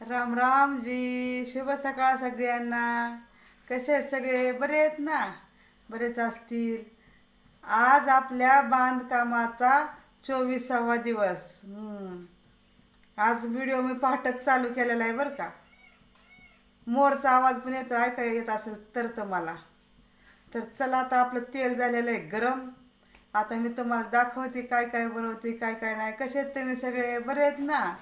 राम राम जी शुभ सकाळ सगळ्यांना. कसे आहेत सगळे? बरे आहेत ना? बरेच असतील. आज आपल्या बांधकामाचा चोवीसावा दिवस. आज व्हिडिओ मी पहाटच चालू केलेला आहे बरं का. मोरचा आवाज पण येतो ऐकायला येत असेल तर तुम्हाला. तर चला आता आपलं तेल झालेलं आहे गरम. आता मी तुम्हाला दाखवते काय काय बनवते काय काय नाही. कसे आहेत तुम्ही सगळे? बरे आहेत ना?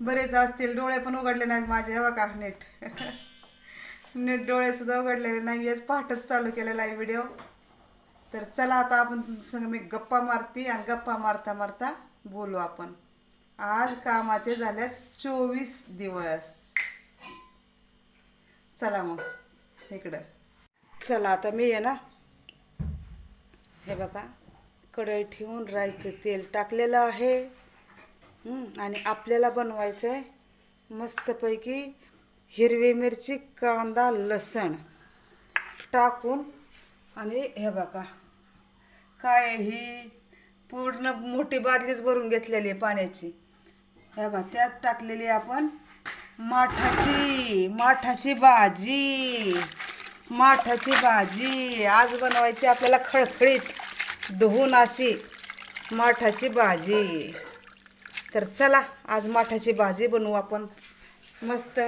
बरेच असतील डोळे पण उघडले नाहीत माझे हे का नीट. नीट डोळे सुद्धा उघडलेले नाही आहेत पहाटच चालू केलेला आहे व्हिडिओ तर चला आता आपण संग मी गप्पा मारते आणि गप्पा मारता मारता बोलू आपण. आज कामाचे झाल्यात चोवीस दिवस. चला मग इकडं. चला आता मी आहे ना हे बघा कढई ठेवून राहायचं तेल टाकलेलं आहे. आणि आपल्याला बनवायचं आहे मस्तपैकी हिरवी मिरची कांदा लसण टाकून. आणि हे बघा काय ही? पूर्ण मोठी बादलीच भरून घेतलेली आहे पाण्याची. हे बघा त्यात टाकलेली आहे आपण माठाची माठाची भाजी. माठाची भाजी. आज बनवायची आपल्याला खळखळीत धुवून अशी माठाची भाजी. तर चला आज माठाची भाजी बनवू आपण. मस्त.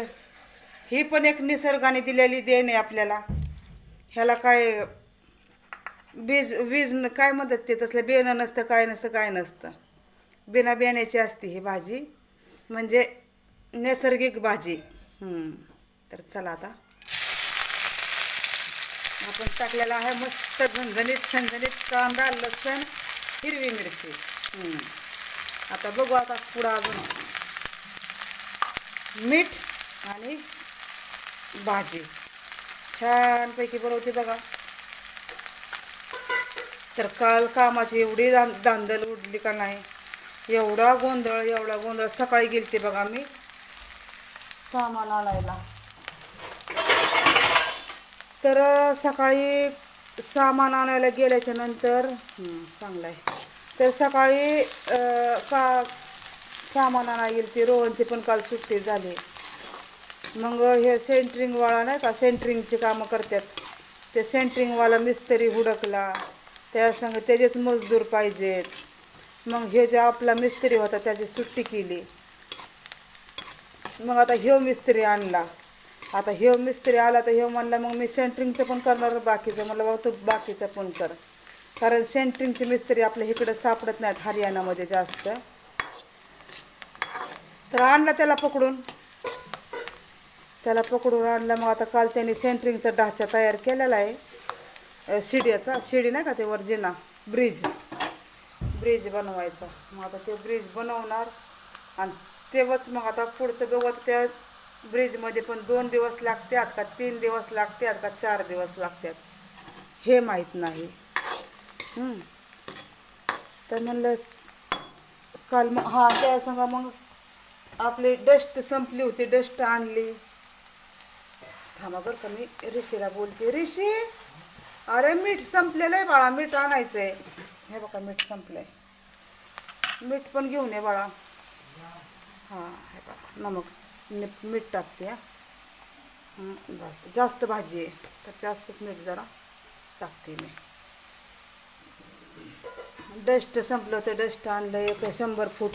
ही पण एक निसर्गाने दिलेली देण आहे आपल्याला. ह्याला काय बीज वीज न- काय म्हणतात ते तसलं बेणं नसतं काय नसतं काय नसतं. बिना बेण्याची असते ही भाजी. म्हणजे नैसर्गिक भाजी. तर चला आता. आपण टाकलेला आहे मस्त झणझणीत झणझणीत कांदा लसण हिरवी मिरची. हम्म. आता बघू आता पुढं अजून. मीठ आणि भाजी. छानपैकी बनवते बघा. तर काल कामाची एवढी दां दांदल उडली का नाही? एवढा गोंधळ एवढा गोंधळ. सकाळी गेलते बघा मी. सामान आणायला. तर सकाळी सामान आणायला गेल्याच्यानंतर चांगलं आहे. तर सकाळी का सामान येईल ती रोहनची पण काल सुट्टी झाली. मग हे सेंटरिंगवाला नाही का सेंटरिंगची कामं करतात. ते सेंटरिंगवाला मिस्त्री हुडकला. त्या संग त्याचेच मजदूर पाहिजेत. मग हे जे आपला मिस्त्री होता त्याची सुट्टी केली. मग आता ह्यो मिस्त्री आणला. आता ह्यो मिस्त्री आला तर ह्यो म्हणला मग मी सेंटरिंगचं पण करणार बाकीचं? म्हणलं बाबा तू बाकीचं पण कर. कारण सेंटरिंगचे मिस्त्री आपल्या इकडं सापडत नाहीत हरियाणामध्ये जास्त. तर आणला त्याला पकडून. त्याला पकडून आणला मग आता काल त्यांनी सेंटरिंगचा ढाचा तयार केलेला आहे. शिड्याचा शिडी नाही का ते वर जिना ब्रिज. ब्रिज बनवायचा. मग आता ते ब्रिज बनवणार. आणि तेव्हाच मग आता पुढचं गवत त्या ब्रिजमध्ये पण दोन दिवस लागतात का तीन दिवस लागतात का चार दिवस लागतात? हे माहीत नाही. तर म्हणलं काल मग हा त्या सांगा मग आपली डस्ट संपली होती डस्ट आणली. थांबा बरं का मी ऋषीला बोलते. ऋषी अरे मीठ संपलेलं आहे बाळा मीठ आणायचं आहे हे बघा मीठ संपलंय. मीठ पण घेऊन ये बाळा. हां हे बघा. नमक नी- मीठ टाकते हा. बस. जास्त भाजी आहे. तर जास्तच मीठ जरा टाकते मी. डस्ट संपलं होतं डस्ट आणलं एक शंभर फूट.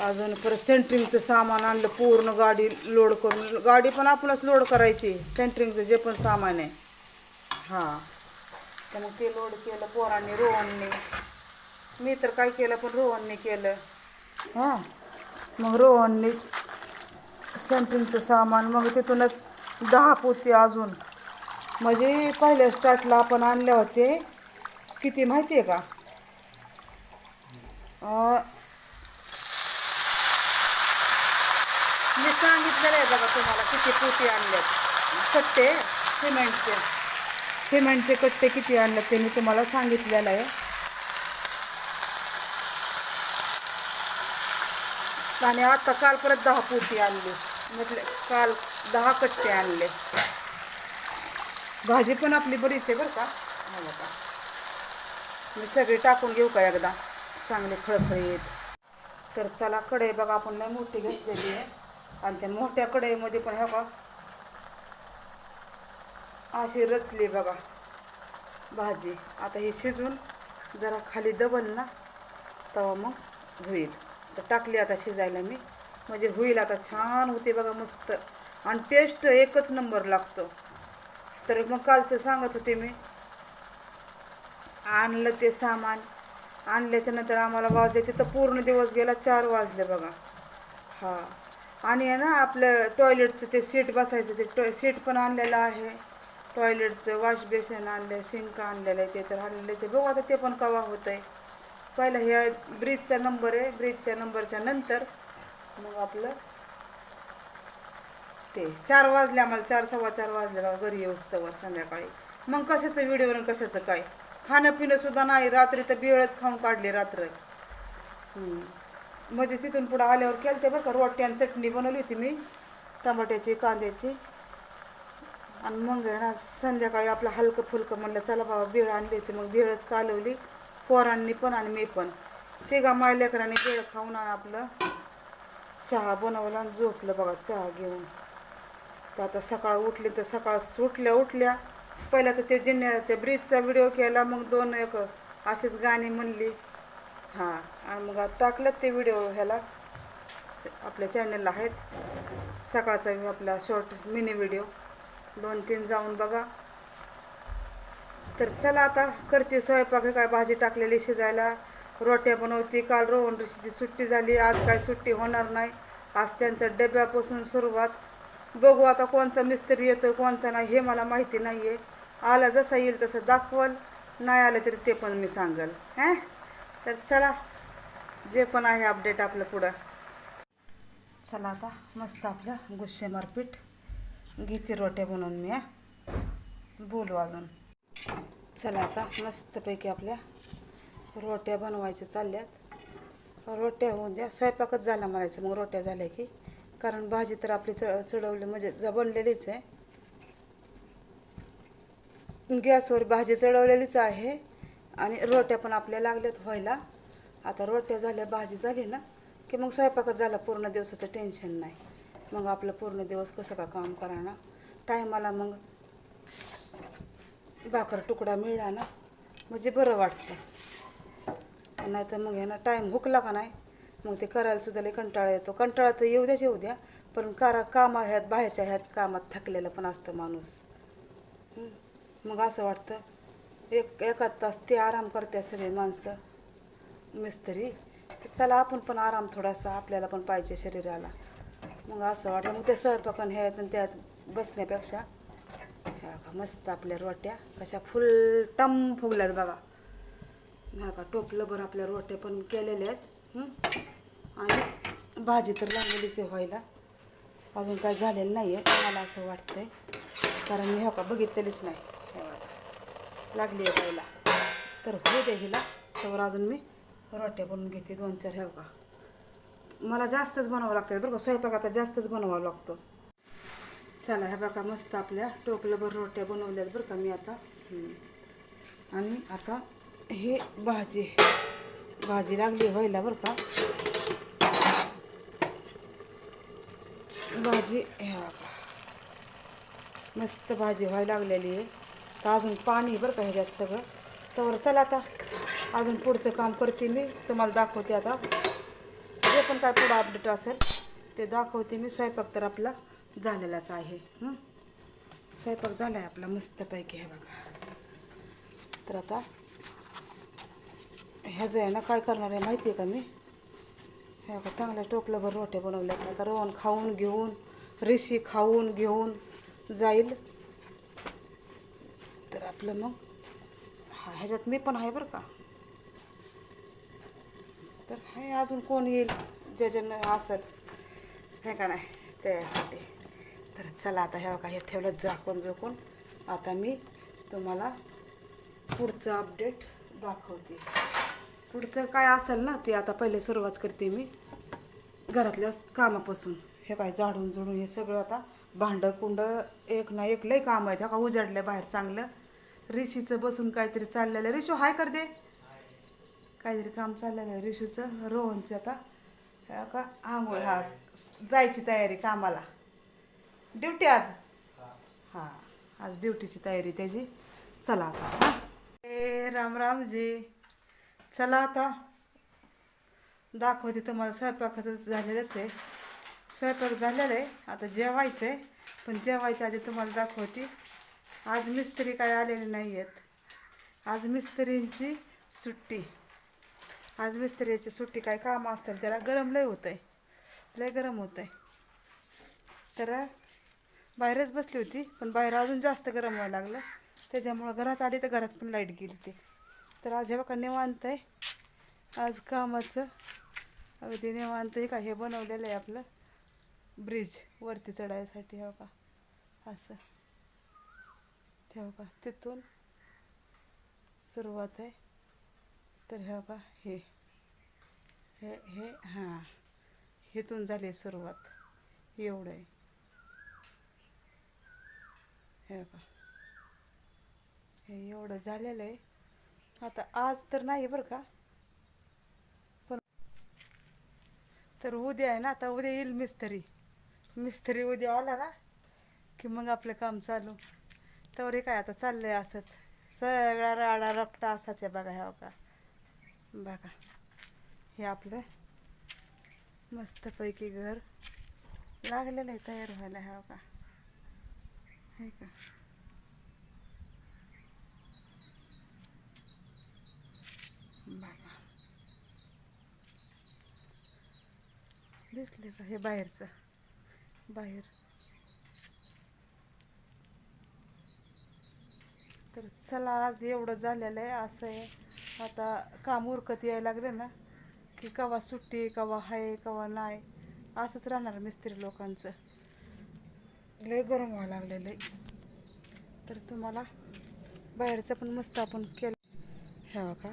अजून परत सेंटरिंगचं सामान आणलं पूर्ण गाडी लोड करून. गाडी पण आपणच लोड करायची सेंटरिंगचं जे पण सामान आहे. हां. तर मग ते लोड केलं पोरांनी रोहनने. मी तर काय केलं पण रोहनने केलं. हां. मग रोहनने सेंटरिंगचं सामान मग तिथूनच दहा पोती अजून. म्हणजे पहिल्या स्टार्टला आपण आणले होते. किती माहिती आहे का? मी सांगितलेलं आहे बघा तुम्हाला किती पोती आणल्यात कट्टे सिमेंटचे सिमेंटचे कट्टे किती आणल्यात ते मी तुम्हाला सांगितलेलं आहे आणि आता काल परत दहा पोती आणली म्हटलं काल दहा कट्टे आणले भाजी पण आपली बरीच आहे बरं का बघा मी सगळी टाकून घेऊ का एकदा चांगले खळखळीत तर चला कढई बघा आपण लय मोठी घेतलेली आहे. आणि त्या मोठ्या कढईमध्ये पण ह्या बघा अशी रचली बघा भाजी. आता ही शिजून जरा खाली डबल ना तेव्हा मग होईल. तर टाकली आता शिजायला मी. म्हणजे होईल आता छान होते बघा मस्त. आणि टेस्ट एकच नंबर लागतो. तर मग कालचं सांगत होते मी. आणलं ते सामान. आणल्याच्या नंतर आम्हाला वाजले. तिथं पूर्ण दिवस गेला चार वाजले बघा. हा. आणि आहे ना आपलं टॉयलेटचं ते सीट बसायचं ते टॉय सीट पण आणलेलं आहे. टॉयलेटचं वॉशबेसिन आणलं शिंक आणलेलं आहे ते तर आणलेलं बघू आता ते पण कवा होतं आहे पहिलं हे ब्रिजचा नंबर आहे. ब्रिजच्या नंबरच्या नंतर मग आपलं ते. चार वाजले आम्हाला चार सव्वा चार वाजले बघा घरी येऊस्तवर संध्याकाळी. मग कशाचं व्हिडिओ कशाचं काय? खाणं पिणं सुद्धा नाही. रात्री तर बिळच खाऊन काढली रात्र. म्हणजे तिथून पुढं आल्यावर केलं बरं का रोटी आणि चटणी बनवली होती मी टमाट्याची कांद्याची. आणि मग आहे ना संध्याकाळी आपलं हलकं फुलकं म्हणलं चला बाबा बिळ आणली होती. मग बिळच कालवली पोरांनी पण आणि मी पण. तिघा माय लेकरांनी बिळ खाऊन आणि आपलं चहा बनवला आणि झोपलं बघा चहा घेऊन. तर आता सकाळ उठली तर सकाळ सुटल्या उठल्या पहिला तर ते जिन्या ते ब्रिजचा व्हिडिओ केला मग दोन एक अशीच गाणी म्हणली. हां आणि मग आता टाकलं ते व्हिडिओ ह्याला. आपल्या चॅनलला आहेत. सकाळचा आपला शॉर्ट मिनी व्हिडिओ दोन तीन जाऊन बघा. तर चला आता करते स्वयंपाक. काय भाजी टाकलेली शिजायला. रोट्या बनवते. काल रोहन ऋषीची सुट्टी झाली. आज काय सुट्टी होणार नाही. आज त्यांच्या डब्यापासून सुरुवात. बघू आता कोणचा मिस्त्री येतो कोणचा नाही. हे मला माहिती नाही आहे आला जसं येईल तसं दाखवल. नाही आलं तरी ते पण मी सांगल. हां? तर चला जे पण आहे अपडेट आपलं पुढं. चला आता मस्त आपलं गुस्से मारपीट. घेते रोट्या बनवून मी बोलू अजून. चला आता मस्तपैकी आपल्या रोट्या बनवायच्या चालल्यात. रोट्या होऊन द्या. स्वयंपाकच झाला म्हणायचं. मग रोट्या झाल्या की. कारण भाजी तर आपली चढ चढवली म्हणजे ज बनलेलीच आहे. गॅसवर भाजी चढवलेलीच आहे. आणि रोट्या पण आपल्या लागल्यात व्हायला. आता रोट्या झाल्या भाजी झाली ना की मग स्वयंपाकच झाला पूर्ण दिवसाचं टेन्शन नाही. मग आपलं पूर्ण दिवस कसं का काम करा टायमाला मग भाकर तुकडा मिळा ना म्हणजे बरं वाटतं. नाही तर मग ह्यानं टाईम हुकला का नाही? मग ते करायला सुद्धा लई कंटाळा येतो. कंटाळा तर येऊ द्याच येऊ द्या. पण कारा काम ह्यात बाहेरच्या ह्यात कामात थकलेलं पण असतं माणूस. मग असं वाटतं एक एका तास ते आराम करते सगळे माणसं. मिस्त्री चला आपण पण आराम थोडासा आपल्याला पण पाहिजे शरीराला. मग असं वाटलं मग ते स्वयंपाकन आहेत आणि त्यात बसण्यापेक्षा ह्या का मस्त आपल्या रोट्या कशा फुल टम फुगल्यात बघा. ह्या का टोपलं बरं आपल्या रोट्या पण केलेल्या आहेत आणि भाजी तर लागलेलीच आहे व्हायला. अजून काय झालेलं नाही आहे मला असं वाटतंय. कारण मी ह्या का बघितलेलीच नाही. लागली आहे व्हायला तर होऊ दे हिला. तर अजून मी रोट्या बनवून घेते दोन चार ह्या का मला जास्तच बनावं लागतं बरं का? स्वयंपाक आता जास्तच बनवावं लागतो. चला ह्या बघा मस्त आपल्या टोपल्याभर रोट्या बनवल्यात बरं का मी आता. आणि आता हे भाजी. भाजी लागली व्हायला बरं का. भाजी ह्या बघा. मस्त भाजी व्हायला लागलेली आहे. तर अजून पाणी बरं का ह्याच्यात सगळं. तर चला आता. अजून पुढचं काम करते मी. तुम्हाला दाखवते आता. जे पण काय पुढं अपडेट असेल ते दाखवते मी. स्वयंपाक तर आपला झालेलाच आहे. स्वयंपाक झाला आहे आपला मस्तपैकी. हे बघा. तर आता ह्याचं आहे ना काय करणार आहे माहिती आहे का मी? हे बघा चांगल्या टोपल्याभर रोटे बनवल्या आता रोहन खाऊन घेऊन रिशी खाऊन घेऊन जाईल. तर आपलं मग? हा ह्याच्यात मी पण आहे बरं का. तर हे अजून कोण येईल? ज्याच्यानं असेल. हे का नाही? त्यासाठी. तर चला आता ह्या का हे ठेवलं झाकून झोकून. आता मी तुम्हाला पुढचं अपडेट दाखवते. पुढचं काय असेल ना ते आता पहिले सुरुवात करते मी. घरातल्या कामापासून. हे काय झाडून जुडून हे सगळं आता भांडं कुंड एक ना एक लय काम आहेत. हे का उजाडलं बाहेर चांगलं? रिशीचं बसून काहीतरी चाललेलं. रिशू हाय कर दे. काहीतरी काम चाललेलं आहे रिशूचं रोहनचं आता. हो का? आंघोळ हा जायची तयारी कामाला. ड्युटी आज? हा आज ड्युटीची तयारी त्याची. चला आता हा. ए राम रामजी. चला आता. दाखवते तुम्हाला स्वयंपाकाचं झालेलंच आहे. स्वयंपाक झालेला आहे. आता जेवायचं आहे. पण जेवायच्या आधी तुम्हाला दाखवते. आज मिस्त्री काय आलेले नाही आहेत आज मिस्त्रींची सुट्टी. आज मिस्त्रीची सुट्टी काय काम असतील त्याला गरम लय होतं आहे लय गरम होतं आहे तर बाहेरच बसली होती पण बाहेर अजून जास्त गरम व्हायला लागलं. त्याच्यामुळं घरात आली तर घरात पण लाइट गेली ते तर आज हे बघा निवांत आहे. आज कामाचं अगदी निवांत आहे का? हे बनवलेलं आहे आपलं. ब्रिज वरती चढायसाठी हे का असं. ठेव का? तिथून सुरुवात आहे. तर ह्या का हे हे हे हां इथून झाली सुरुवात. एवढं आहे. हे का हे एवढं झालेलं आहे. आता आज तर नाही बरं का? पण तर उद्या आहे ना आता उद्या येईल मिस्त्री. मिस्त्री उद्या आला ना की मग आपलं काम चालू. तर काय आता चाललंय असंच. सगळा राडा रपटा असाच आहे बघा ह्या का बघा. हे आपलं मस्तपैकी घर लागलेलं आहे तयार व्हायला ह्या का हे का? बघा. दिसले का हे बाहेरचं? बाहेर. तर चला आज एवढं झालेलं आहे असं आहे. आता काम उरकत यायला लागले ना की कवा सुट्टी कवा आहे कवा नाही असंच राहणार मिस्त्री लोकांचं. लय गरम व्हायला लागलेलं आहे तर तुम्हाला बाहेरचं पण मस्त आपण केलं. ह्या का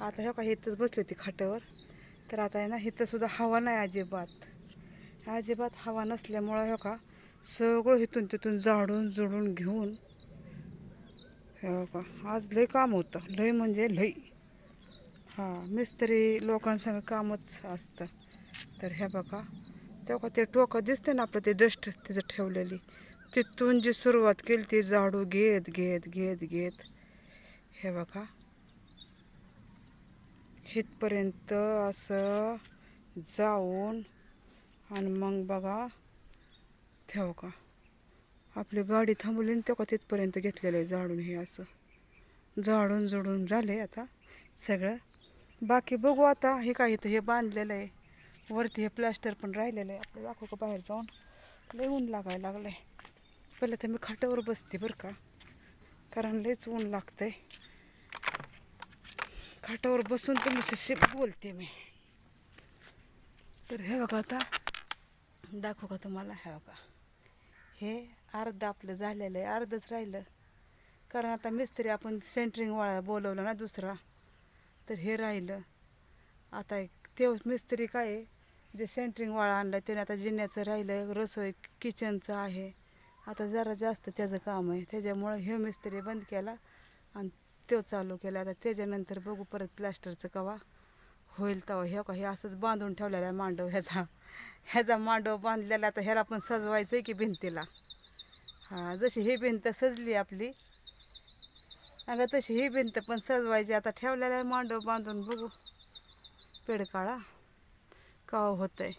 आता ह्या का इथंच बसली होती खाटावर. तर आता आहे ना इथं सुद्धा हवा नाही अजिबात. अजिबात हवा नसल्यामुळं हो का सगळं इथून तिथून झाडून जुडून घेऊन का आज लय काम होतं. लय म्हणजे लय. हां मिस्त्री लोकांसंग कामच असतं. तर हे बघा तेव्हा ते टोकं दिसते ना आपलं ते डस्ट तिथं ठेवलेली. तिथून जी सुरुवात केली ती झाडू घेत घेत घेत घेत. हे बघा. इथपर्यंत असं जाऊन आणि मग बघा ठेव का? आपली गाडी थांबवली आणि तेव्हा तिथपर्यंत घेतलेलं आहे झाडून हे असं. झाडून जुडून झाले आता सगळं. बाकी बघू आता हे काय इथं हे बांधलेलं आहे. वरती हे प्लास्टर पण राहिलेलं आहे. आपलं दाखव का बाहेर जाऊन? लय ऊन लागायला लागलं आहे पहिलं तर मी खाटावर बसते बरं का. कारण लयच ऊन लागतं आहे खाटावर बसून तर मी बोलते मी. तर हे बघा आता. दाखवू का तुम्हाला? हे बघा. हे अर्ध आपलं झालेलं आहे अर्धच राहिलं. कारण आता मिस्त्री आपण सेंटरिंग वाळा बोलवलं ना दुसरा तर हे राहिलं. आता एक मिस्त्री काय आहे जे सेंटरिंग वाळा आणला त्याने आता जिन्याचं राहिलं रसोई किचनचं आहे. आता जरा जास्त त्याचं काम आहे. त्याच्यामुळं हे मिस्त्री बंद केला आणि तो चालू केला. आता त्याच्यानंतर बघू परत प्लास्टरचं कवा होईल तेव्हा. हे का हे असंच बांधून ठेवलेलं आहे मांडव ह्याचा. ह्याचा मांडव बांधलेला आता ह्याला पण सजवायचं आहे की भिंतीला? हां जशी ही भिंत सजली आपली. अगं तशी ही भिंत पण सजवायची. आता ठेवलेला आहे मांडव बांधून. बघू. पेडकाळा का होतं आहे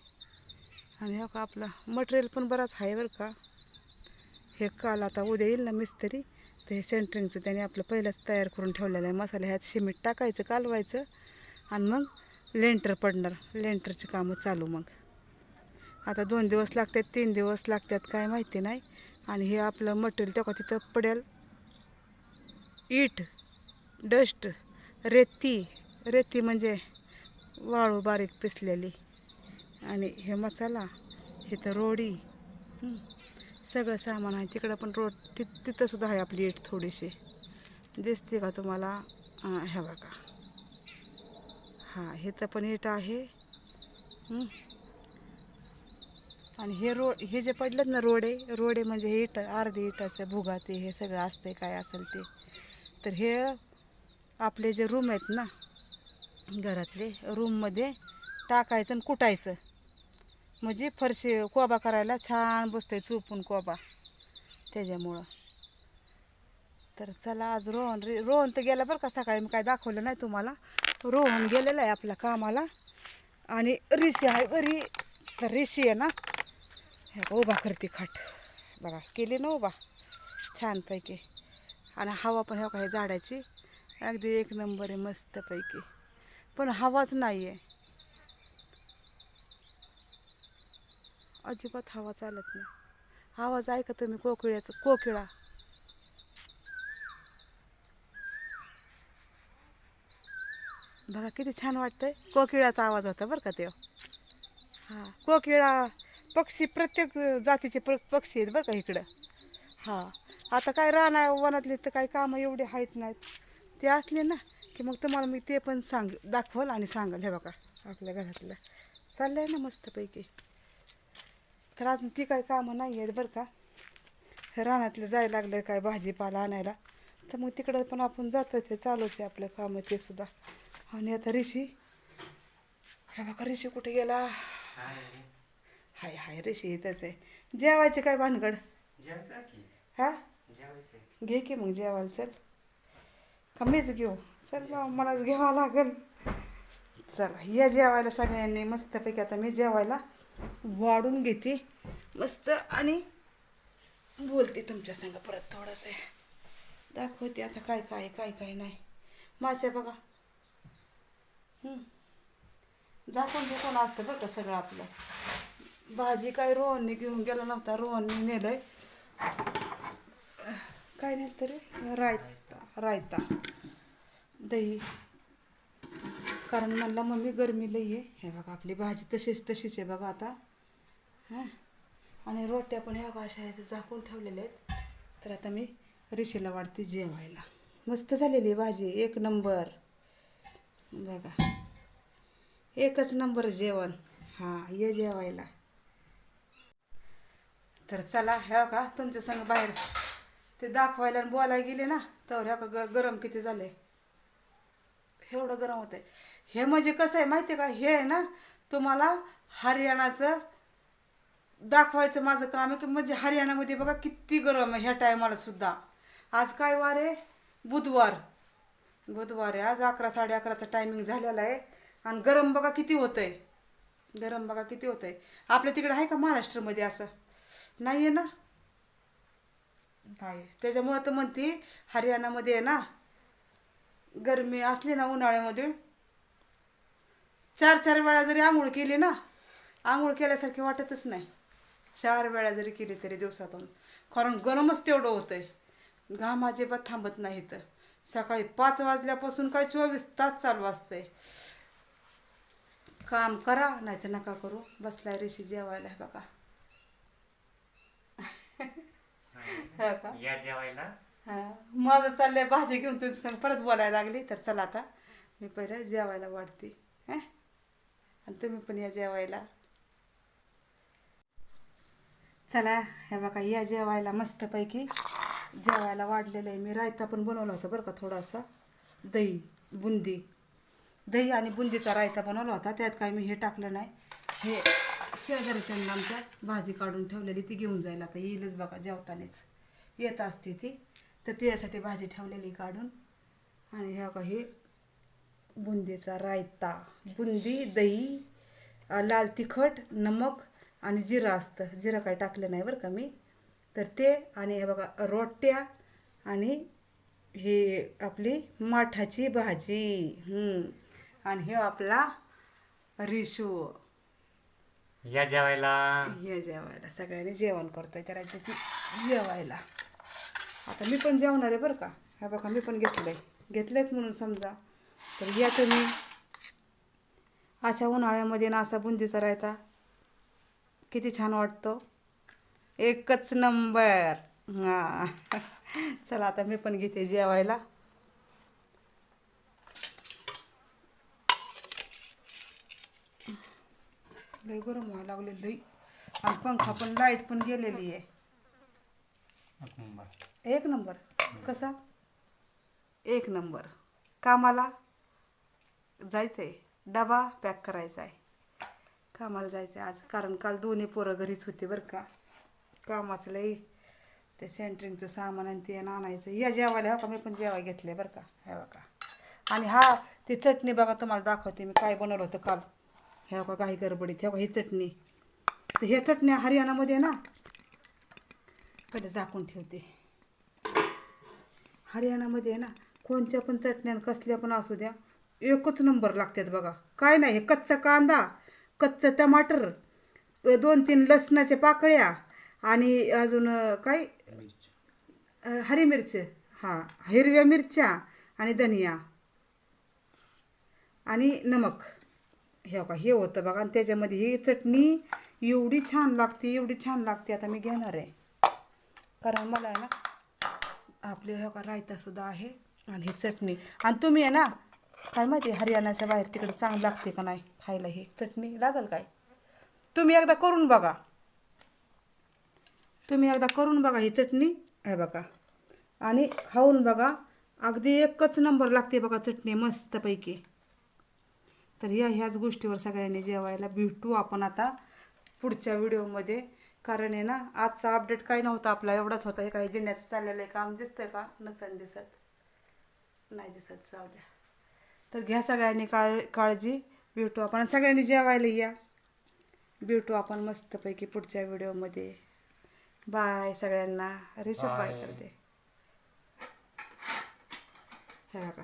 आणि हो का आपला मटेरियल पण बराच आहे बरं का. हे काल आता उद्या येईल ना मिस्त्री. तर हे सेंटरिंगचं त्याने आपलं पहिलंच तयार करून ठेवलेलं आहे. मसाला ह्यात सिमेंट टाकायचं कालवायचं. आणि मग लेंटर पडणार. लेंटरची कामं चालू मग. आता दोन दिवस लागतात तीन दिवस लागतात. काय माहिती नाही. आणि हे आपलं मटेरियल तेव्हा तिथं पडेल. ईट डस्ट रेती रेती म्हणजे वाळू बारीक पिसलेली. आणि हे मसाला हे तर रोडी. सगळं सामान आहे. तिकडं पण रोड ति तिथंसुद्धा आहे आपली ईट थोडीशी. दिसते का तुम्हाला? ह्या बघा. हां इथं पण ईट आहे. आणि हे रोड हे जे पडलेत ना रोडे रोडे म्हणजे हे इट अर्धे इटाचं भुगाते हे सगळं असते काय असेल ते. तर हे आपले जे रूम आहेत ना घरातले रूममध्ये टाकायचं आणि कुटायचं. म्हणजे फरशी कोबा करायला छान बसतोय चुपून कोबा त्याच्यामुळं. तर चला आज रोहन रे रोहन तर गेला बरं का सकाळी मी काय दाखवलं नाही तुम्हाला. रोहन गेलेला आहे आपल्या कामाला. आणि ऋषी आहे घरी तर ऋषी आहे ना उभा करते खाट बघा केली ना उभा? छानपैकी. आणि हवा पण ह्या काही झाडाची अगदी एक नंबर आहे मस्तपैकी. पण हवाच नाही आहे अजिबात हवा चालत नाही. आवाज ऐका तुम्ही कोकिळ्याचं कोकिळा. बघा किती छान वाटतंय. कोकिळाचा आवाज होता बरं का तो हा कोकिळा. पक्षी प्रत्येक जातीचे प्र पक्षी आहेत बघा इकडं. हा आता काय राहणार वनातले तर काही कामं एवढे आहेत नाहीत. ते असले ना की मग तुम्हाला मी ते पण सांग दाखवल आणि सांगाल. हे बघा आपल्या घरातलं. चाललंय ना मस्तपैकी. तर अजून ती काही कामं नाही आहेत बरं का. हे जायला लागलं काय भाजीपाला आणायला. तर मग तिकडं पण आपण जातो ते चालूच आहे आपलं कामं ते सुद्धा. आणि आता ऋषी हे बघा ऋषी कुठे गेला? हाय हाय ऋषी इथंच आहे जेवायचे काय भानगड? हा? घे की मग जेवायला चल. का मीच घेऊ. चल बा मलाच घ्यावं लागेल. चला या जेवायला सगळ्यांनी मस्तपैकी आता मी जेवायला वाढून घेते. मस्त आणि बोलते तुमच्या संग परत थोडंसं. दाखवते आता काय काय काय काय नाही. मासे बघा. झाकून झाकून असतं बरं का सगळं आपलं. भाजी काय रोहनने घेऊन गेला नव्हता रोहनने नेलंय. काय नेलं तरी? रायता रायता. दही. कारण म्हणला मम्मी गरमी लई आहे. हे बघा आपली भाजी तशीच तशीच आहे बघा आता. हां? आणि रोट्या पण ह्या भाषा आहेत झाकून ठेवलेल्या आहेत. तर आता मी रिशेला वाढते जेवायला. मस्त झालेली आहे भाजी एक नंबर. बघा. एकच नंबर जेवण. हां ये जेवायला. तर चला ह्या का तुमच्या संग बाहेर. ते दाखवायला आणि बोलायला गेले ना तर ह्या का ग- गरम किती झालंय. एवढं गरम होतंय. हे म्हणजे कसं आहे माहिती आहे का? हे आहे ना तुम्हाला हरियाणाचं दाखवायचं माझं काम आहे की म्हणजे हरियाणामध्ये बघा किती गरम आहे ह्या टायमाला सुद्धा. आज काय वार आहे? बुधवार. बुधवार आहे. आज अकरा साडे अकराचा टायमिंग झालेला आहे. आणि गरम बघा किती होतंय. गरम बघा किती होतंय. आपल्या तिकडे आहे का महाराष्ट्रामध्ये असं? नाही आहे ना? नाही. त्याच्यामुळं तर म्हणते हरियाणामध्ये आहे ना गरमी असली ना उन्हाळ्यामध्ये चार चार वेळा जरी आंघोळ केली ना आंघोळ केल्यासारखी वाटतच नाही. चार वेळा जरी केली तरी दिवसातून. कारण गरमच तेवढं होतंय. घाम अजिबात थांबत नाही तर सकाळी पाच वाजल्यापासून काय चोवीस तास चालू असतंय. काम करा नाही तर नका करू. बसलाय ऋषी जेवायला बघा. हो का? या जेवायला. हा. माझं चाललंय भाजी घेऊन संग परत बोलायला लागली तर चला आता. मी पहिलं जेवायला वाढते हं? आणि तुम्ही पण या जेवायला. चला हे बघा या जेवायला मस्तपैकी जेवायला वाढलेलं आहे. मी रायता पण बनवला होता बरं का थोडासा. दही बुंदी. दही आणि बुंदीचा रायता बनवला होता. त्यात काय मी हे टाकलं नाही. हे शेजारी त्यांना आमच्या भाजी काढून ठेवलेली ती घेऊन जायला आता येईलच बघा जेवतानेच. येत असते ती. तर त्यासाठी भाजी ठेवलेली काढून आणि ह्या का हे बुंदीचा रायता. बुंदी दही लाल तिखट नमक आणि जिरं असतं. जिरं काय टाकलं नाही बरं का मी. तर ते आणि हे बघा रोट्या आणि हे आपली माठाची भाजी. हम्म. आणि हे आपला रिशू. या जेवायला. हे जेवायला. सगळ्यांनी जेवण करतोय. त्या राज्याची जेवायला. आता मी पण जेवणार आहे बरं का. हा बघा मी पण घेतलं आहे घेतलंच म्हणून समजा. तर या तुम्ही. अशा उन्हाळ्यामध्ये ना असा बुंदीचा रायता. किती छान वाटतो. एकच नंबर. हां. चला आता मी पण घेते जेवायला. लई गरम व्हायला लागले लई. आणि पंखा पण लाइट पण गेलेली आहे. एक नंबर. कसा? एक नंबर. कामाला जायचं आहे डबा पॅक करायचा आहे. कामाला जायचं आहे आज. कारण काल दोन्ही पोरं घरीच होते बरं का. कामाचं लई ते सेंटरिंगचं सामान आणि ते आणायचं. या जेवायला हो का? मी पण जेवाय घेतले बरं का. हे बघा. आणि हा ती चटणी बघा तुम्हाला दाखवते मी काय बनवलं होतं काल. ह्या का काही गडबडीत. हे बघा ही चटणी. तर ह्या चटण्या हरियाणामध्ये ना? पहिले झाकून ठेवते. हरियाणामध्ये आहे ना कोणत्या पण चटण्या कसल्या पण असू द्या एकच नंबर लागतात बघा. काय नाही हे कच्चा कांदा कच्चं टमाटर दोन तीन लसणाच्या पाकळ्या आणि अजून काय? हरी मिरच हां हिरव्या मिरच्या आणि धनिया आणि नमक. हे का हे होतं बघा. आणि त्याच्यामध्ये ही चटणी एवढी छान लागते एवढी छान लागते. आता मी घेणार आहे. कारण मला आहे ना आपले हे का रायतासुद्धा आहे आणि ही चटणी. आणि तुम्ही आहे ना काय माहिती हरियाणाच्या बाहेर तिकडे चांगलं लागते का नाही खायला हे? चटणी लागल काय? तुम्ही एकदा करून बघा. तुम्ही एकदा करून बघा ही चटणी. आहे बघा. आणि खाऊन बघा. अगदी एकच नंबर लागते बघा चटणी मस्तपैकी. तर या ह्याच गोष्टीवर सगळ्यांनी जेवायला भेटू आपण आता पुढच्या व्हिडिओमध्ये. कारण आहे ना आजचा अपडेट काय नव्हता आपला एवढाच होता. हे काही जिन्याचं चाललेलं आहे काम दिसतंय का? नसन दिसत. नाही दिसत जाऊ द्या. तर घ्या सगळ्यांनी काळ काळजी भेटू आपण. सगळ्यांनी जेवायला या. भेटू आपण मस्तपैकी पुढच्या व्हिडिओमध्ये. बाय सगळ्यांना. रिषभ बाय. करते. हे बघा.